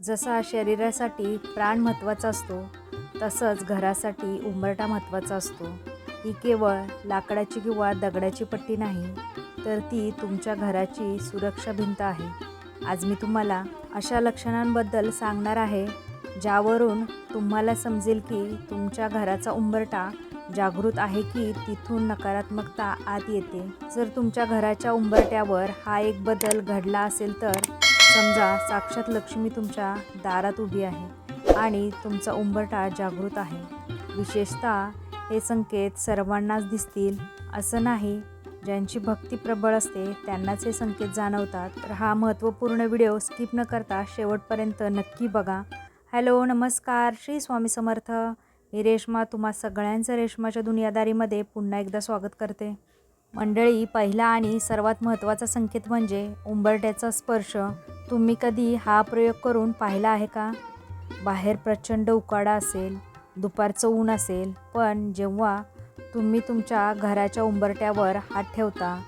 जसा शरीरासाठी प्राण महत्त्वाचा असतो तसंच घरासाठी उंबरठा महत्त्वाचा असतो. ही केवळ लाकडाची किंवा दगडाची पट्टी नाही तर ती तुमच्या घराची सुरक्षा भिंत आहे. आज मी तुम्हाला अशा लक्षणांबद्दल सांगणार आहे ज्यावरून तुम्हाला समजेल की तुमच्या घराचा उंबरठा जागृत आहे की तिथून नकारात्मकता आत येते. जर तुमच्या घराच्या उंबरट्यावर हा एक बदल घडला असेल तर समजा साक्षात लक्ष्मी तुमच्या दारात उभी आहे आणि तुमचा उंबरटा जागृत आहे. विशेषतः हे संकेत सर्वांनाच दिसतील असं नाही ज्यांची भक्ती प्रबळ असते त्यांनाच हे संकेत जाणवतात. तर हा महत्त्वपूर्ण व्हिडिओ स्किप न करता शेवटपर्यंत नक्की बघा. हॅलो नमस्कार श्री स्वामी समर्थ. मी रेश्मा तुम्हा सगळ्यांचं रेश्माच्या दुनियादारीमध्ये पुन्हा एकदा स्वागत करते. मंडळी पहिला आणि सर्वात महत्त्वाचा संकेत म्हणजे उंबरट्याचा स्पर्श. तुम्ही कधी हा प्रयोग करून पाहिला आहे का? बाहेर प्रचंड उकाडा असेल दुपारचं ऊन असेल पण जेव्हा तुम्ही तुमच्या घराच्या उंबरट्यावर हात ठेवता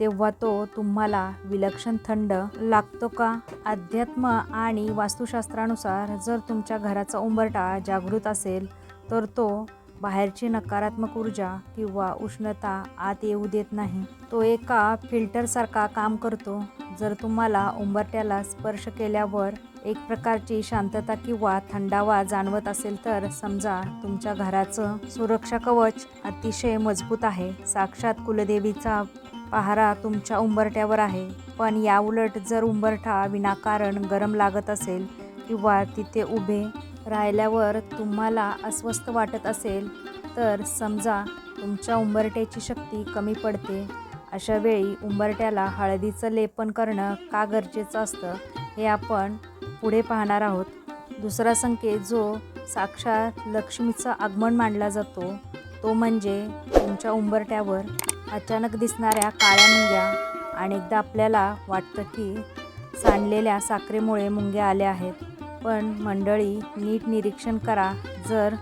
तेव्हा तो तुम्हाला विलक्षण थंड लागतो का? अध्यात्म आणि वास्तुशास्त्रानुसार जर तुमच्या घराचा उंबरटा जागृत असेल तर तो बाहेरची नकारात्मक ऊर्जा किंवा उष्णता आत येऊ देत नाही. तो एका फिल्टरसारखा काम करतो. जर तुम्हाला उंबरट्याला स्पर्श केल्यावर एक प्रकारची शांतता किंवा थंडावा जाणवत असेल तर समजा तुमच्या घराचं सुरक्षा कवच अतिशय मजबूत आहे. साक्षात कुलदेवीचा पहारा तुमच्या उंबरट्यावर आहे. पण याउलट जर उंबरठा विनाकारण गरम लागत असेल किंवा तिथे उभे राहिल्यावर तुम्हाला अस्वस्थ वाटत असेल तर समजा तुमच्या उंबरट्याची शक्ती कमी पडते. अशा वेळी उंबरट्याला हळदीचं लेपन करणं का गरजेचं असतं हे आपण पुढे पाहणार आहोत. दुसरा संकेत जो साक्षात लक्ष्मीचं आगमन मानला जातो तो म्हणजे तुमच्या उंबरट्यावर अचानक दिसणाऱ्या काळ्या मुंग्या अनेकदा आपल्याला वाटतं की सांडलेल्या साखरेमुळे मुंग्या आल्या आहेत. पण मंडळी नीट निरीक्षण करा. जर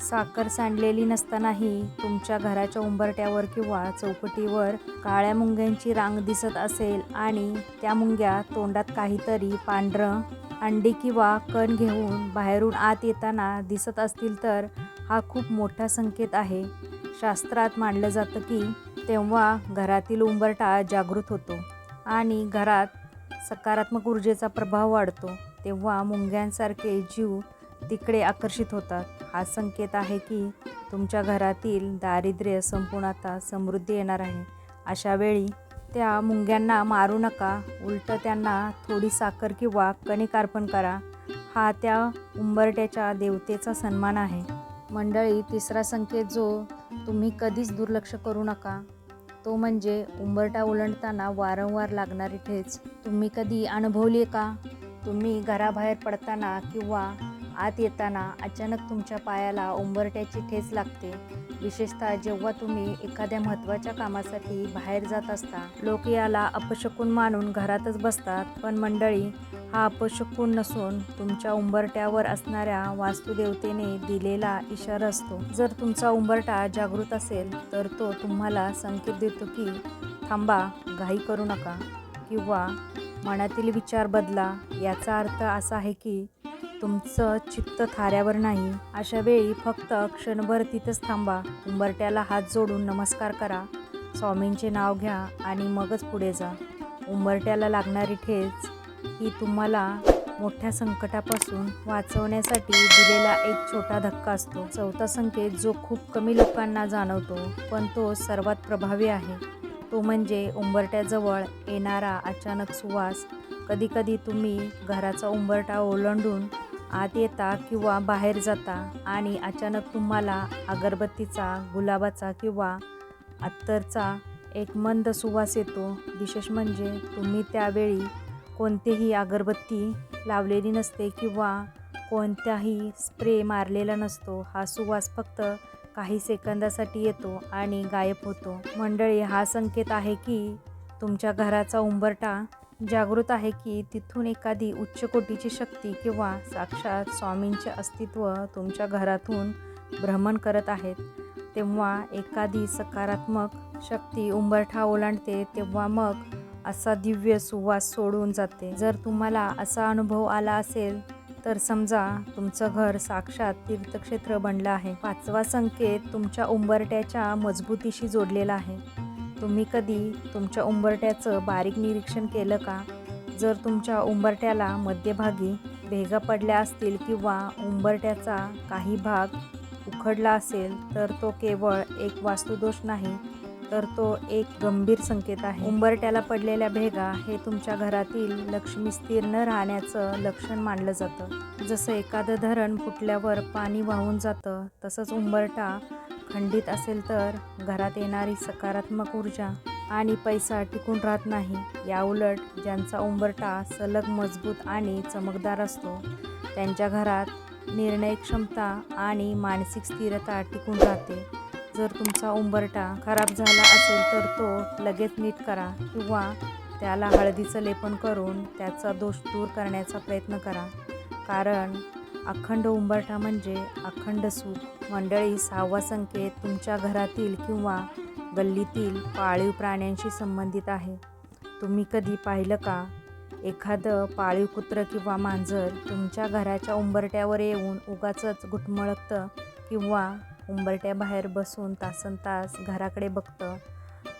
साखर सांडलेली नसतानाही तुमच्या घराच्या उंबरट्यावर किंवा चौकटीवर काळ्या मुंग्यांची रांग दिसत असेल आणि त्या मुंग्या तोंडात काहीतरी पांढरं अंडी किंवा कण घेऊन बाहेरून आत येताना दिसत असतील तर हा खूप मोठा संकेत आहे. शास्त्रात मानलं जातं की तेव्हा घरातील उंबरटा जागृत होतो आणि घरात सकारात्मक ऊर्जेचा प्रभाव वाढतो. तेव्हा मुंग्यांसारखे जीव तिकडे आकर्षित होतात. हा संकेत आहे की तुमच्या घरातील दारिद्र्य संपून आता समृद्धी येणार आहे. अशा वेळी त्या मुंग्यांना मारू नका. उलट त्यांना थोडी साखर किंवा कणिक अर्पण करा. हा त्या उंबरट्याच्या देवतेचा सन्मान आहे. मंडळी तिसरा संकेत जो तुम्ही कधीच दुर्लक्ष करू नका. तो म्हणजे उंबरटा ओलांडताना वारंवार लागणारी ठेच. तुम्ही कधी अनुभवली का? तुम्ही घराबाहेर पडताना किंवा आत येताना अचानक तुमच्या पायाला उंबरट्याची ठेच लागते. विशेषतः जेव्हा तुम्ही एखाद्या महत्त्वाच्या कामासाठी बाहेर जात असता लोक याला अपशकून मानून घरातच बसतात. पण मंडळी हा अपशकून नसून तुमच्या उंबरट्यावर असणाऱ्या वास्तुदेवतेने दिलेला इशारा असतो. जर तुमचा उंबरटा जागृत असेल तर तो तुम्हाला संकेत देतो की थांबा घाई करू नका किंवा मनातील विचार बदला. याचा अर्थ असा आहे की तुमचं चित्त थाऱ्यावर नाही. अशा वेळी फक्त क्षणभर तिथंच थांबा. उंबरट्याला हात जोडून नमस्कार करा. स्वामींचे नाव घ्या आणि मगच पुढे जा. उंबरट्याला लागणारी ठेच ही तुम्हाला मोठ्या संकटापासून वाचवण्यासाठी दिलेला एक छोटा धक्का असतो. चौथा संकेत जो खूप कमी लोकांना जाणवतो पण तो सर्वात प्रभावी आहे. तो म्हणजे उंबरट्याजवळ येणारा अचानक सुवास. कधीकधी तुम्ही घराचा उंबरटा ओलांडून आत येता किंवा बाहेर जाता आणि अचानक तुम्हाला अगरबत्तीचा गुलाबाचा किंवा अत्तरचा एक मंद सुवास येतो. विशेष म्हणजे तुम्ही त्यावेळी कोणतीही अगरबत्ती लावलेली नसते किंवा कोणत्याही स्प्रे मारलेला नसतो. हा सुवास फक्त काही सेकंदासाठी येतो आणि गायब होतो. मंडळी हा संकेत आहे की तुमच्या घराचा उंबरटा जागृत आहे की तिथून एखादी उच्च कोटीची शक्ती किंवा साक्षात स्वामींचे अस्तित्व तुमच्या घरातून भ्रमण करत आहेत. तेव्हा एखादी सकारात्मक शक्ती उंबरठा ओलांडते तेव्हा मग असा दिव्य सुवास सोडून जाते. जर तुम्हाला असा अनुभव आला असेल तर समजा तुमचं घर साक्षात तीर्थक्षेत्र बनलं आहे. पाचवा संकेत तुमच्या उंबरट्याच्या मजबूतीशी जोडलेला आहे. तुम्ही कधी तुमच्या उंबरट्याचं बारीक निरीक्षण केलं का? जर तुमच्या उंबरट्याला मध्यभागी भेगा पडल्या असतील किंवा उंबरट्याचा काही भाग उखडला असेल तर तो केवळ एक वास्तुदोष नाही तर तो एक गंभीर संकेत आहे. उंबरट्याला पडलेल्या भेगा हे तुमच्या घरातील लक्ष्मी स्थिर न राहण्याचं लक्षण मानलं जातं. जसं एखादं धरण फुटल्यावर पाणी वाहून जातं तसंच उंबरटा खंडित असेल तर घरात येणारी सकारात्मक ऊर्जा आणि पैसा टिकून राहत नाही. याउलट ज्यांचा उंबरटा सलग मजबूत आणि चमकदार असतो त्यांच्या घरात निर्णय क्षमता आणि मानसिक स्थिरता टिकून राहते. जर तुमचा उंबरटा खराब झाला असेल तर तो लगेच नीट करा किंवा त्याला हळदीचं लेपन करून त्याचा दोष दूर करण्याचा प्रयत्न करा. कारण अखंड उंबरठा म्हणजे अखंड सुख मंडळी सहावा संकेत तुमच्या घरातील किंवा गल्लीतील पाळीव प्राण्यांशी संबंधित आहे. तुम्ही कधी पाहिलं का? एखादं पाळीव कुत्रं किंवा मांजर तुमच्या घराच्या उंबरट्यावर येऊन उगाचंच घुटमळतं किंवा उंबरट्याबाहेर बसून तासन तास घराकडे बघतं.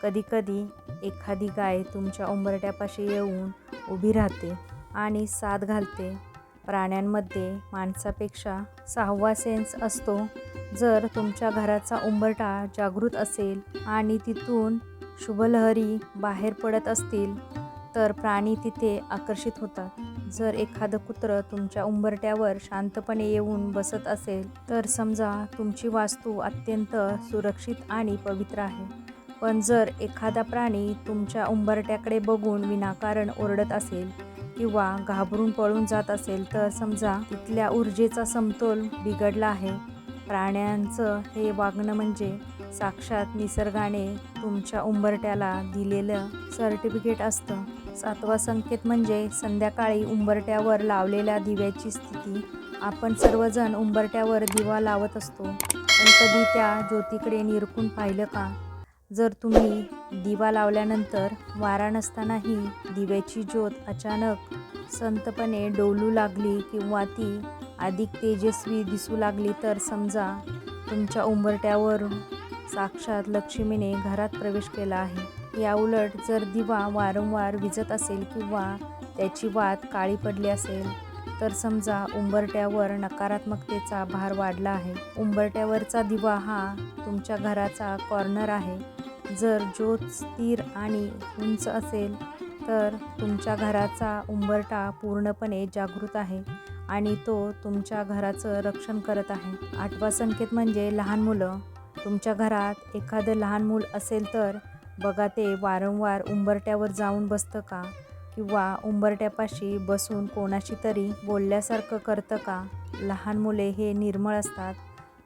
कधीकधी एखादी गाय तुमच्या उंबरट्यापाशी येऊन उभी राहते आणि साथ घालते. प्राण्यांमध्ये माणसापेक्षा सहावा सेन्स असतो. जर तुमच्या घराचा उंबरटा जागृत असेल आणि तिथून शुभलहरी बाहेर पडत असतील तर प्राणी तिथे आकर्षित होतात. जर एखादं कुत्रं तुमच्या उंबरट्यावर शांतपणे येऊन बसत असेल तर समजा तुमची वास्तू अत्यंत सुरक्षित आणि पवित्र आहे. पण जर एखादा प्राणी तुमच्या उंबरट्याकडे बघून विनाकारण ओरडत असेल किंवा घाबरून पळून जात असेल तर समजा तिथल्या ऊर्जेचा समतोल बिघडला आहे. प्राण्यांचं हे वागणं म्हणजे साक्षात निसर्गाने तुमच्या उंबरट्याला दिलेलं सर्टिफिकेट असतं. सातवा संकेत म्हणजे संध्याकाळी उंबरट्यावर लावलेल्या दिव्याची स्थिती. आपण सर्वजण उंबरट्यावर दिवा लावत असतो. पण कधी त्या ज्योतीकडे निरखून पाहिलं का? जर तुम्ही दिवा लावल्यानंतर वारा नसतानाही दिव्याची ज्योत अचानक संतपणे डोलू लागली किंवा ती अधिक तेजस्वी दिसू लागली तर समजा तुमच्या उंबरट्यावरून साक्षात लक्ष्मीने घरात प्रवेश केला आहे. याउलट जर दिवा वारंवार विजत असेल किंवा त्याची वात काळी पडली असेल तर समजा उंबरट्यावर नकारात्मकतेचा भार वाढला आहे. उंबरट्यावरचा दिवा हा तुमच्या घराचा कॉर्नर आहे. जर ज्योत स्थिर आणि उंच असेल तर तुमच्या घराचा उंबरटा पूर्णपणे जागृत आहे आणि तो तुमच्या घराचं रक्षण करत आहे. आठवा संकेत म्हणजे लहान मुलं. तुमच्या घरात एखादं लहान मूल असेल तर बघा ते वारंवार उंबरट्यावर जाऊन बसतं का? किंवा उंबरट्यापाशी बसून कोणाशी तरी बोलल्यासारखं करतं का? लहान मुले हे निर्मळ असतात.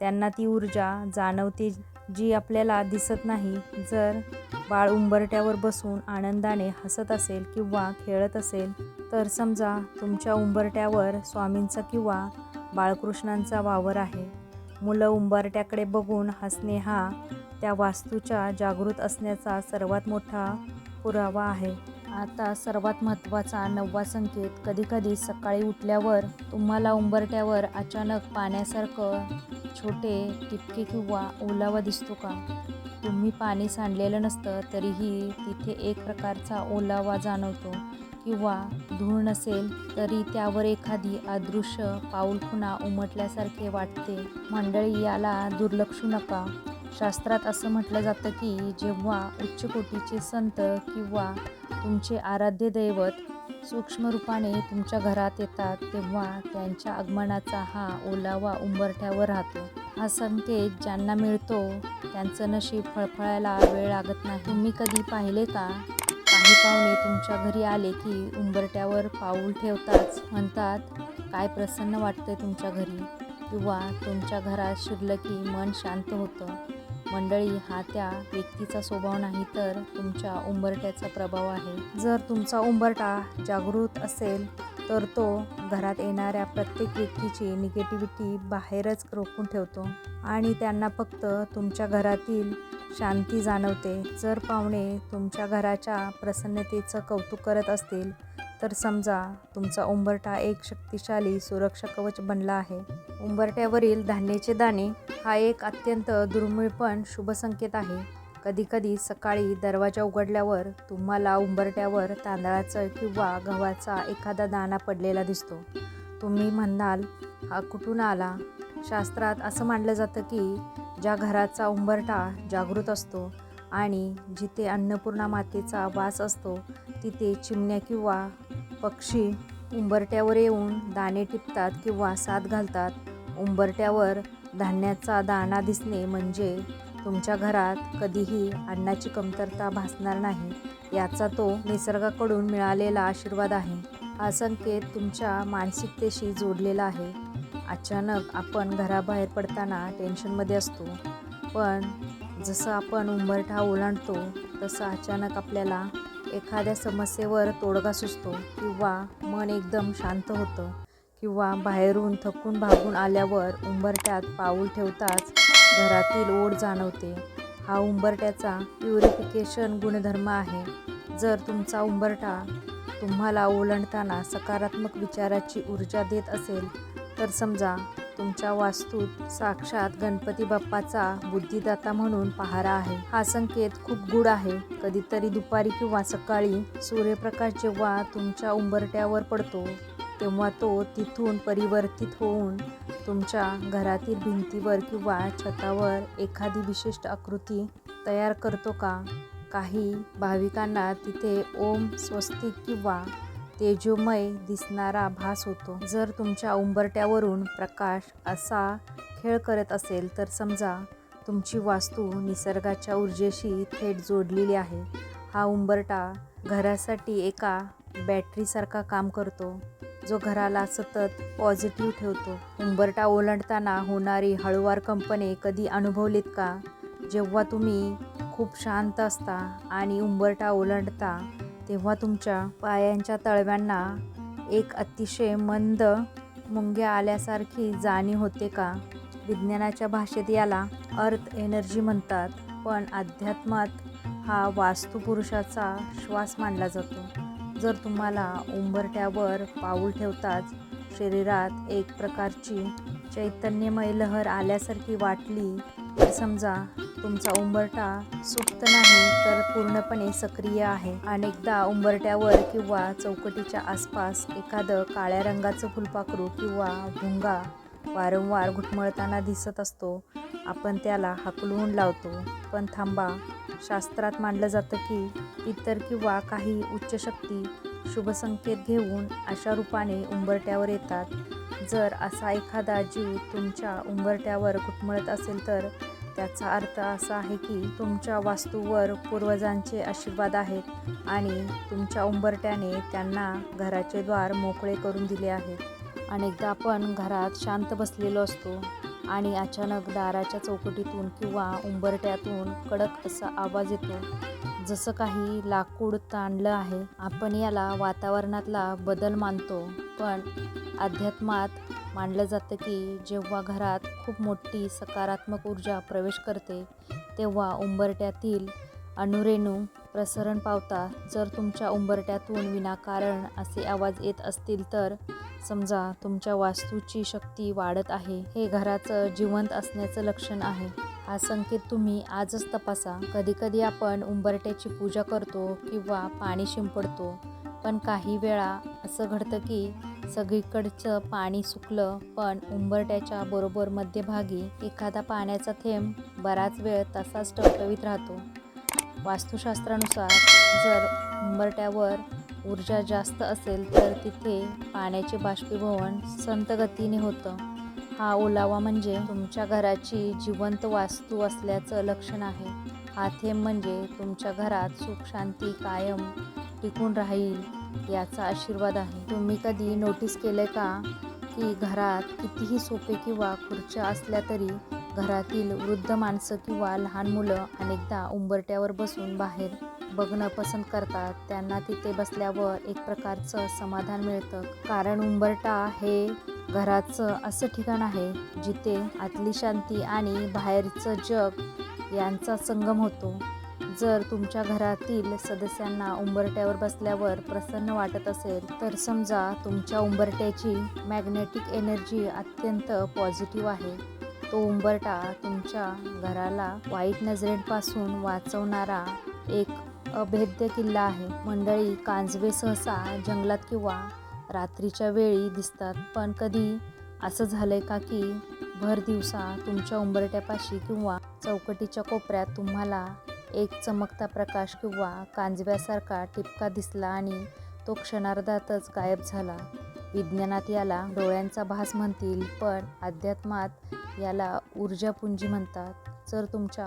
त्यांना ती ऊर्जा जाणवते जी आपल्याला दिसत नाही. जर बाळ उंबरट्यावर बसून आनंदाने हसत असेल किंवा खेळत असेल तर समजा तुमच्या उंबरट्यावर स्वामींचा किंवा बाळकृष्णांचा वावर आहे. मुलं उंबरट्याकडे बघून हसणे हा त्या वास्तूच्या जागृत असण्याचा सर्वात मोठा पुरावा आहे. आता सर्वात महत्त्वाचा नववा संकेत कधीकधी सकाळी उठल्यावर तुम्हाला उंबरट्यावर अचानक पाण्यासारखं छोटे टिपके किंवा ओलावा दिसतो का? तुम्ही पाणी सांडलेलं नसतं तरीही तिथे एक प्रकारचा ओलावा जाणवतो. किंवा धूळ नसेल तरी त्यावर एखादी अदृश्य पाऊलखुणा उमटल्यासारखे वाटते. मंडळी याला दुर्लक्षू नका. शास्त्रात असं म्हटलं जातं की जेव्हा उच्चकोटीचे संत किंवा तुमचे आराध्य दैवत सूक्ष्म रूपाने तुमच्या घरात येतात तेव्हा त्यांच्या आगमनाचा हा ओलावा उंबरठ्यावर राहतो. हा संकेत ज्यांना मिळतो त्यांचं नशीब फळफळायला वेळ लागत नाही. तुम्ही कधी पाहिले का? काही पाहुणे तुमच्या घरी आले की उंबरट्यावर पाऊल ठेवताच म्हणतात काय प्रसन्न वाटतंय तुमच्या घरी? किंवा तुमच्या घरात शिरलं की मन शांत होतं. मंडळी हा त्या व्यक्तीचा स्वभाव नाही तर तुमच्या उंबरट्याचा प्रभाव आहे. जर तुमचा उंबरटा जागृत असेल तर तो घरात येणाऱ्या प्रत्येक व्यक्तीची निगेटिव्हिटी बाहेरच रोखून ठेवतो. आणि त्यांना फक्त तुमच्या घरातील शांती जाणवते. जर पाहुणे तुमच्या घराच्या प्रसन्नतेचं कौतुक करत असतील तर समजा तुमचा उंबरठा एक शक्तिशाली सुरक्षा कवच बनला आहे. उंबरट्यावरील धान्याचे दाणे हा एक अत्यंत दुर्मिळ पण शुभसंकेत आहे. कधीकधी सकाळी दरवाजा उघडल्यावर तुम्हाला उंबरट्यावर तांदळाचं किंवा गव्हाचा एखादा दाणा पडलेला दिसतो. तुम्ही म्हणाल हा कुठून आला? शास्त्रात असं मानलं जातं की ज्या घराचा उंबरठा जागृत असतो आणि जिथे अन्नपूर्णा मातेचा वास असतो तिथे चिमण्या किंवा पक्षी उंबरट्यावर येऊन दाणे टिपतात किंवा साथ घालतात. उंबरट्यावर धान्याचा दाणा दिसणे म्हणजे तुमच्या घरात कधीही अन्नाची कमतरता भासणार नाही याचा तो निसर्गाकडून मिळालेला आशीर्वाद आहे. हा संकेत तुमच्या मानसिकतेशी जोडलेला आहे. अचानक आपण घराबाहेर पडताना टेन्शनमध्ये असतो. पण जसं आपण उंबरठा ओलांडतो तसं अचानक आपल्याला एखाद्या समस्येवर तोडगा सुचतो किंवा मन एकदम शांत होतं किंवा बाहेरून थकून भागून आल्यावर उंबरठ्यात पाऊल ठेवताच घरातील ओढ जाणवते. हा उंबरट्याचा प्युरिफिकेशन गुणधर्म आहे. जर तुमचा उंबरठा तुम्हाला ओलांडताना सकारात्मक विचाराची ऊर्जा देत असेल तर समजा तुमच्या वास्तूत साक्षात गणपती बाप्पाचा बुद्धिदाता म्हणून पहारा आहे. हा संकेत खूप गूढ आहे. कधीतरी दुपारी किंवा सकाळी सूर्यप्रकाश जेव्हा तुमच्या उंबरट्यावर पडतो तेव्हा तो तिथून परिवर्तित होऊन तुमच्या घरातील भिंतीवर किंवा छतावर एखादी विशिष्ट आकृती तयार करतो का? काही भाविकांना तिथे ओम स्वस्तिक किंवा तेजोमय दिसणारा भास होतो. जर तुमच्या उंबरट्यावरून प्रकाश असा खेळ करत असेल तर समजा तुमची वास्तू निसर्गाच्या ऊर्जेशी थेट जोडलेली आहे. हा उंबरटा घरासाठी एका बॅटरीसारखा काम करतो. जो घराला सतत पॉझिटिव्ह ठेवतो. उंबरटा ओलांडताना होणारी हळूवार कंपने कधी अनुभवलीत का? जेव्हा तुम्ही खूप शांत असता आणि उंबरटा ओलांडता तेव्हा तुमच्या पायांच्या तळव्यांना एक अतिशय मंद मुंग्या आल्यासारखी जाणीव होते का? विज्ञानाच्या भाषेत याला अर्थ एनर्जी म्हणतात पण अध्यात्मात हा वास्तुपुरुषाचा श्वास मानला जातो. जर तुम्हाला उंबरट्यावर पाऊल ठेवताच शरीरात एक प्रकारची चैतन्यमय लहर आल्यासारखी वाटली तर समजा तुमचा उंबरठा सुप्त नाही तर पूर्णपणे सक्रिय आहे. अनेकदा उंबरट्यावर किंवा चौकटीच्या आसपास एखादं काळ्या रंगाचं फुलपाखरू किंवा भुंगा वारंवार घुटमळताना दिसत असतो आपण त्याला हाकलवून लावतो. पण थांबा शास्त्रात मानलं जातं की इतर किंवा काही उच्च शक्ती शुभसंकेत घेऊन अशा रूपाने उंबरट्यावर येतात. जर असा एखादा जीव तुमच्या उंबरट्यावर घुटमळत असेल तर त्याचा अर्थ असा आहे की तुमच्या वास्तूवर पूर्वजांचे आशीर्वाद आहेत आणि तुमच्या उंबरट्याने त्यांना घराचे द्वार मोकळे करून दिले आहेत. अनेकदा आपण घरात शांत बसलेलो असतो. आणि अचानक दाराच्या चौकटीतून किंवा उंबरट्यातून कडक असा आवाज येतो. जसं काही लाकूड ताणलं आहे आपण याला वातावरणातला बदल मानतो. पण अध्यात्मात मानलं जातं की जेव्हा घरात खूप मोठी सकारात्मक ऊर्जा प्रवेश करते तेव्हा उंबरट्यातील अणुरेणू प्रसरण पावता जर तुमच्या उंबरट्यातून विनाकारण असे आवाज येत असतील तर समजा तुमच्या वास्तूची शक्ती वाढत आहे हे घराचं जिवंत असण्याचं लक्षण आहे. हा संकेत तुम्ही आजच तपासा. कधीकधी आपण उंबरट्याची पूजा करतो किंवा पाणी शिंपडतो पण काही वेळा असं घडतं की सगळीकडचं पाणी सुकलं पण उंबरट्याच्या बरोबर मध्यभागी एखादा पाण्याचा थेंब बराच वेळ तसाच टवटवीत राहतो. वास्तुशास्त्रानुसार जर उंबरट्यावर ऊर्जा जास्त असेल तर तिथे पाण्याचे बाष्पीभवन संत गतीने होतं. हा ओलावा म्हणजे तुमच्या घराची जिवंत वास्तू असल्याचं लक्षण आहे. हा थेंब म्हणजे तुमच्या घरात सुख शांती कायम टिकून राहील याचा आशीर्वाद आहे. तुम्ही कधी नोटीस केलं का की घरात कितीही सोपे किंवा खुर्च्या असल्या तरी घरातील वृद्ध माणसं किंवा लहान मुलं अनेकदा उंबरट्यावर बसून बाहेर बघणं पसंत करतात. त्यांना तिथे बसल्यावर एक प्रकारचं समाधान मिळतं. कारण उंबरटा हे घराचं असं ठिकाण आहे जिथे आतली शांती आणि बाहेरचं जग यांचा संगम होतो. जर तुमच्या घरातील सदस्यांना उंबरट्यावर बसल्यावर प्रसन्न वाटत असेल तर समजा तुमच्या उंबरट्याची मॅग्नेटिक एनर्जी अत्यंत पॉझिटिव्ह आहे. तो उंबरटा तुमच्या घराला वाईट नजरेपासून वाचवणारा एक अभेद्य किल्ला आहे. मंडळी कांजवे सहसा जंगलात किंवा रात्रीच्या वेळी दिसतात. पण कधी असं झालंय का की भर दिवसा तुमच्या उंबरट्यापाशी किंवा चौकटीच्या कोपऱ्यात तुम्हाला एक चमकता प्रकाश किंवा कांजव्यासारखा टिपका दिसला आणि तो क्षणार्धातच गायब झाला? विज्ञानात याला डोळ्यांचा भास म्हणतील पण अध्यात्मात याला ऊर्जापुंजी म्हणतात. जर तुमच्या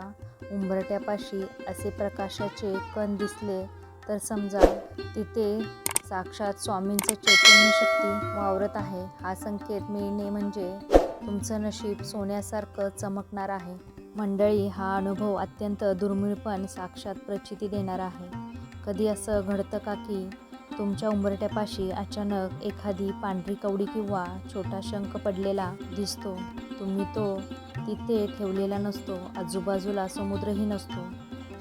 उंबरट्यापाशी असे प्रकाशाचे कण दिसले तर समजा तिथे साक्षात स्वामींचं चैतन्य शक्ती वावरत आहे. हा संकेत मिळणे म्हणजे तुमचं नशीब सोन्यासारखं चमकणार आहे. मंडळी हा अनुभव अत्यंत दुर्मिळ पण साक्षात प्रचिती देणार आहे. कधी असं घडतं का की तुमच्या उंबरट्यापाशी अचानक एखादी पांढरी कवडी किंवा छोटा शंख पडलेला दिसतो. तुम्ही तो तिथे ठेवलेला नसतो. आजूबाजूला समुद्रही नसतो.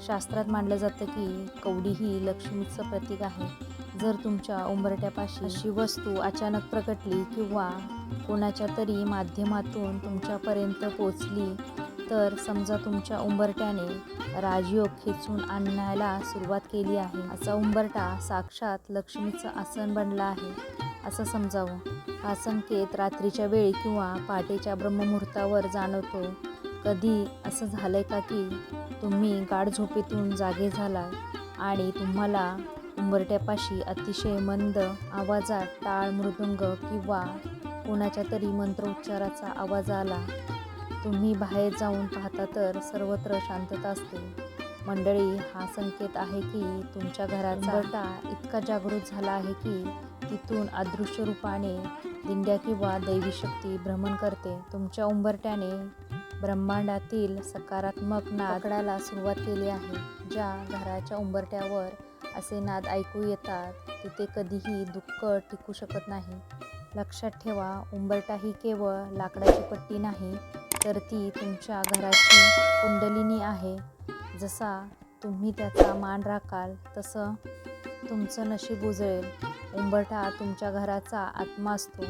शास्त्रात मानलं जातं की कवडी ही लक्ष्मीचं प्रतीक आहे. जर तुमच्या उंबरट्यापाशी अशी वस्तू अचानक प्रकटली किंवा कोणाच्या तरी माध्यमातून तुमच्यापर्यंत पोचली तर समजा तुमच्या उंबरट्याने राजयोग खेचून आणण्याला सुरुवात केली आहे. असा उंबरटा साक्षात लक्ष्मीचं आसन बनला आहे. असं समजावं. हा संकेत रात्रीच्या वेळी किंवा पहाटेच्या ब्रह्ममुहूर्तावर जाणवतो. कधी? असं झालंय का की तुम्ही गाढ झोपेतून जागे झाला आणि तुम्हाला उंबरट्यापाशी अतिशय मंद आवाजात टाळ मृदुंग किंवा कोणाच्या तरी मंत्रोच्चाराचा आवाज आला? तुम्ही बाहेर जाऊन पाहता तर सर्वत्र शांतता असते. मंडळी हा संकेत आहे की तुमच्या घराचा उंबरटा इतका जागृत झाला आहे की तिथून अदृश्य रूपाने दिंड्या किंवा दैवी शक्ती भ्रमण करते. तुमच्या उंबरट्याने ब्रह्मांडातील सकारात्मक नागडाला सुरुवात केली आहे. ज्या घराच्या उंबरट्यावर असे नाद ऐकू येतात तिथे कधीही दुःख टिकू शकत नाही. लक्षात ठेवा उंबरटा ही केवळ लाकडाची पट्टी नाही तर ती तुमच्या घराची कुंडलिनी आहे. जसा तुम्ही त्याचा मान राखाल तसं तुमचं नशीब उजळेल. उंबरठा तुमच्या घराचा आत्मा असतो.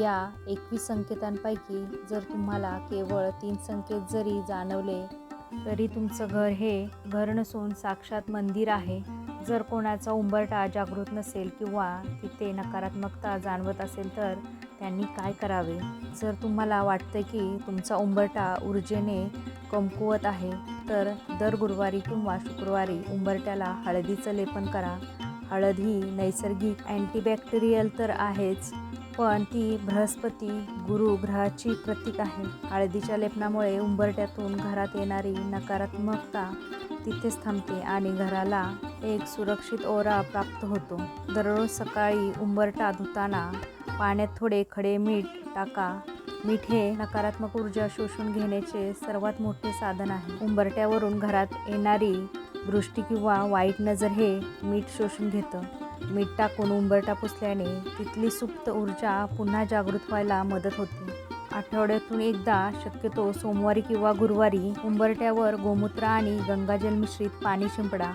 या एकवीस संकेतांपैकी जर तुम्हाला केवळ तीन संकेत जरी जाणवले तरी तुमचं घर हे घर नसून साक्षात मंदिर आहे. जर कोणाचा उंबरटा जागृत नसेल किंवा तिथे नकारात्मकता जाणवत असेल तर त्यांनी काय करावे? जर तुम्हाला वाटतं की तुमचा उंबरटा ऊर्जेने कमकुवत आहे तर दर गुरुवारी किंवा शुक्रवारी उंबरट्याला हळदीचं लेपन करा. हळद ही नैसर्गिक अँटीबॅक्टेरियल तर आहेच पण ती बृहस्पती गुरु ग्रहाची प्रतीक आहे. हळदीच्या लेपनामुळे उंबरट्यातून घरात येणारी नकारात्मकता तिथेच थांबते आणि घराला एक सुरक्षित ओरा प्राप्त होतो. दररोज सकाळी उंबरटा धुताना पाण्यात थोडे खडे मीठ टाका. मीठ हे नकारात्मक ऊर्जा शोषून घेण्याचे सर्वात मोठे साधन आहे. उंबरट्यावरून घरात येणारी दृष्टी किंवा वाईट नजर हे मीठ शोषून घेतं. मीठ टाकून उंबरटा पुसल्याने तिथली सुप्त ऊर्जा पुन्हा जागृत व्हायला मदत होते. आठवड्यातून एकदा शक्यतो सोमवारी किंवा गुरुवारी उंबरट्यावर गोमूत्र आणि गंगाजल मिश्रित पाणी शिंपडा.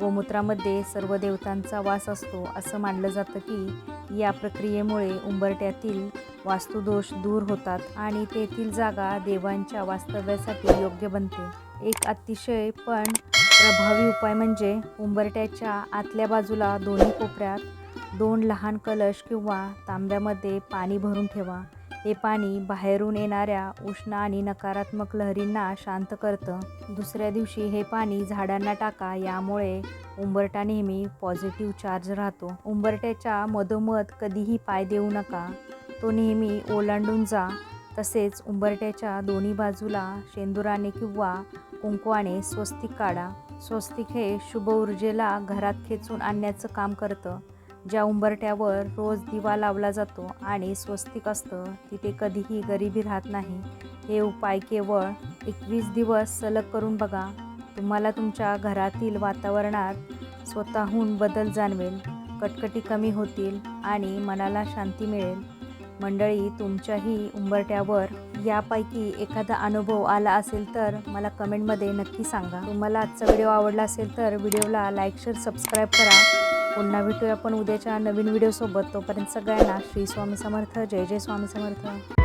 गोमूत्रामध्ये सर्व देवतांचा वास असतो असं मानलं जातं की या प्रक्रियेमुळे उंबरट्यातील वास्तुदोष दूर होतात आणि तेथील जागा देवांच्या वास्तव्यासाठी योग्य बनते. एक अतिशय पण प्रभावी उपाय म्हणजे उंबरट्याच्या आतल्या बाजूला दोन्ही कोपऱ्यात दोन लहान कलश किंवा तांब्यामध्ये पाणी भरून ठेवा. हे पाणी बाहेरून येणाऱ्या उष्ण आणि नकारात्मक लहरींना शांत करतं. दुसऱ्या दिवशी हे पाणी झाडांना टाका यामुळे उंबरटा नेहमी पॉझिटिव्ह चार्ज राहतो. उंबरट्याच्या मधोमध कधीही पाय देऊ नका. तो नेहमी ओलांडून जा. तसेच उंबरट्याच्या दोन्ही बाजूला शेंदुराने किंवा कुंकवाने स्वस्तिक काढा. स्वस्तिक हे शुभ ऊर्जेला घरात खेचून आणण्याचं काम करतं. ज्या उंबरट्यावर रोज दिवा लावला जातो आणि स्वस्तिक असतं तिथे कधीही गरिबी राहत नाही. हे उपाय केवळ एकवीस दिवस सलग करून बघा. तुम्हाला तुमच्या घरातील वातावरणात स्वतःहून बदल जाणवेल. कटकटी कमी होतील आणि मनाला शांती मिळेल. मंडळी तुमच्याही उंबरट्यावर यापैकी एखादा अनुभव आला असेल तर मला कमेंटमध्ये नक्की सांगा. तुम्हाला आजचा व्हिडिओ आवडला असेल तर व्हिडिओला लाईक शेअर सबस्क्राईब करा. पुन्हा भेटूया आपण उद्याच्या नवीन व्हिडिओसोबत तोपर्यंत सगळ्यांना श्री स्वामी समर्थ जय जय स्वामी समर्थ.